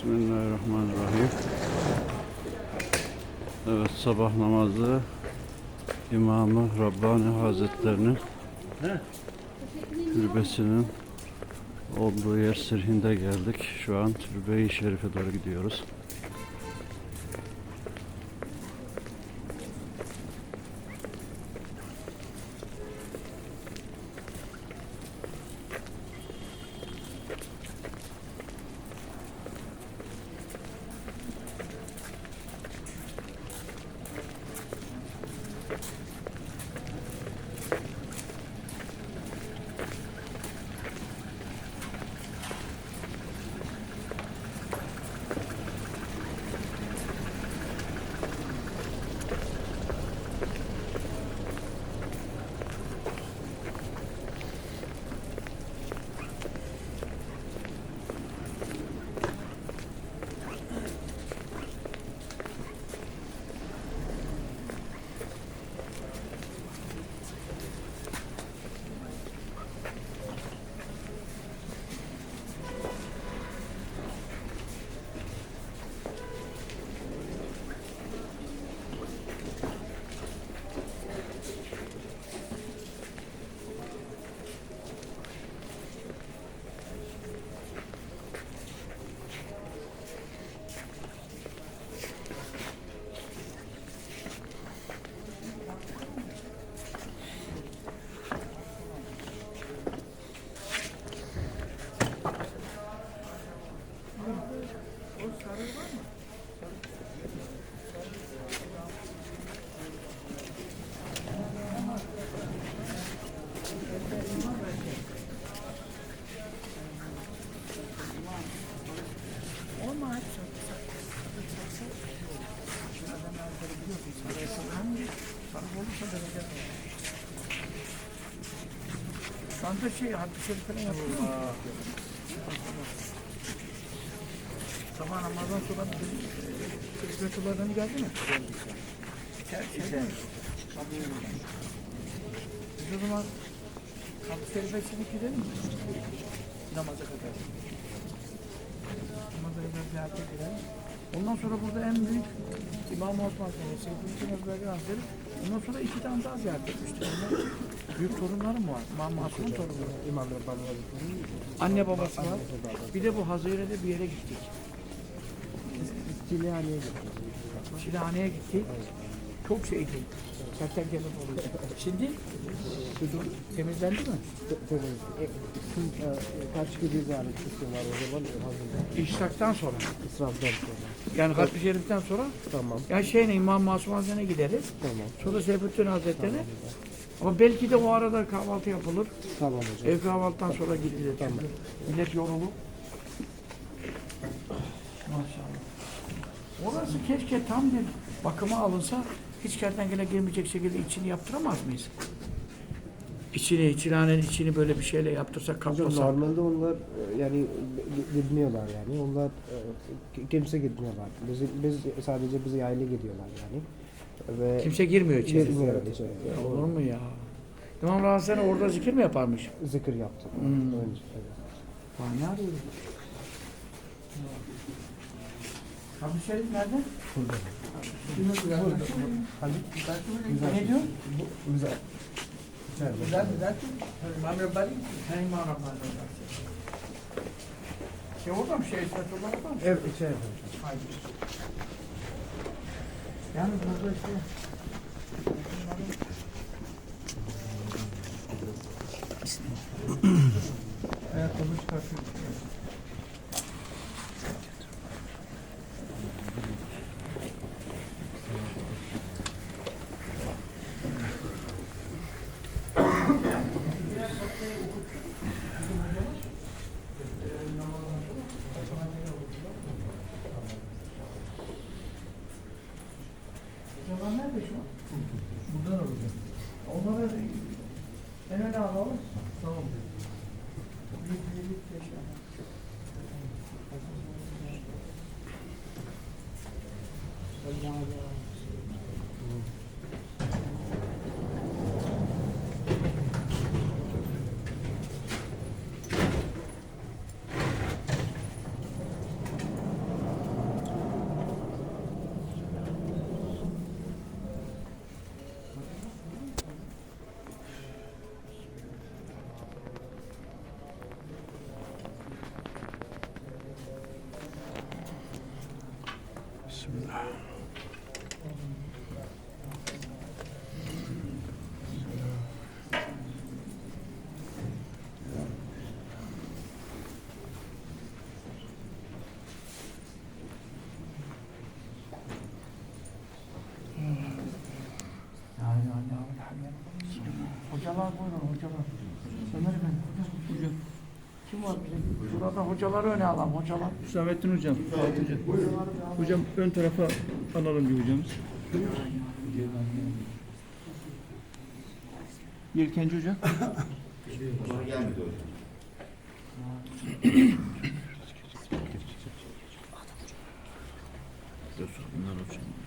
Bismillahirrahmanirrahim. Evet sabah namazı İmamı Rabbani Hazretlerinin türbesinin olduğu yer Sirhin'de geldik. Şu an Türbe-i Şerif'e doğru gidiyoruz. Şu anda şey, haddi şerif falan yapıyor mu? Sabah namazdan sonra Hizmetullar'dan geldi mi? İçer, içer. Biz o zaman haddi şerife şimdi gidelim mi? Namaza kadar. Namaza kadar ziyarete gidelim. Ondan sonra burada en büyük İmam-ı Osman Senesi, Seyyidin Özbeki Hazretleri. Ondan sonra iki tane daha ziyaret etmiştik. Onlar büyük torunlarım var. İmam Masum'un torunları. İmam Rabbani Hazretleri Anne babası var. Bir de bu Hazire'de bir yere gittik. Çilehane'ye gitti. Şilane'ye gittik. Çok şeydi. Kertenkele oluyor. Şimdi temizlendi mi? E, Tüm e, kaç gibi ziyaret kısmı var o zaman hazırda. İşraktan sonra. İsraftan sonra. Yani Hatmi Şerif'ten sonra Tamam. ya şeyine İmam Masum Hazretleri'ne gideriz. Tamam. Sonra Seyfettin Hazretleri'ne. Ama belki de o arada kahvaltı yapılır. Tamam hocam. Ev kahvaltıdan sonra gidilir. Çünkü millet yorulur. Maşallah. Orası keşke tam bir bakıma alınsa hiç kertenkele girmeyecek şekilde içini yaptıramaz mıyız? İçini, içilanenin içini böyle bir şeyle yaptırsak, Hocam kaplasak. normalde onlar e, yani gi- gitmiyorlar yani. Onlar e, ki- kimse gitmiyorlar. Biz, biz sadece bizi yaylı gidiyorlar yani. Ve Kimse girmiyor içeri. girmiyor içeri. Ya Olur mu ya? İmam Rahatsız orada zikir mi yaparmış? Zikir yaptı. Hmm. Önce. evet. Ne arıyor? Abi Şerif nerede? Burada. Hadi. Ne diyor? Güzel. Güzel güzel. İmam Rabbani. He İmam Rabbani. Şey orada mı? Şey Fethullah orada mı? Evet içeride hocam. Haydi. Yani burada işte Ayakkabı çıkartıyor. Hocalar nerede şu an? Buradan alacağım. Onları en öne alalım. Tamam. Bir, bir, bir, beş, altı. Bismillah. Ya, ya, ya, ya, ya. Hocalar buyurun hocalar. Ömer Efendi hocam. hocam. Kim var bize? Burada hocaları öne alalım hocalar. Hüsamettin hocam. Fatih hocam. Hocam ön tarafa alalım bir hocamız. Yelkenci hocam. Bunlar hocam.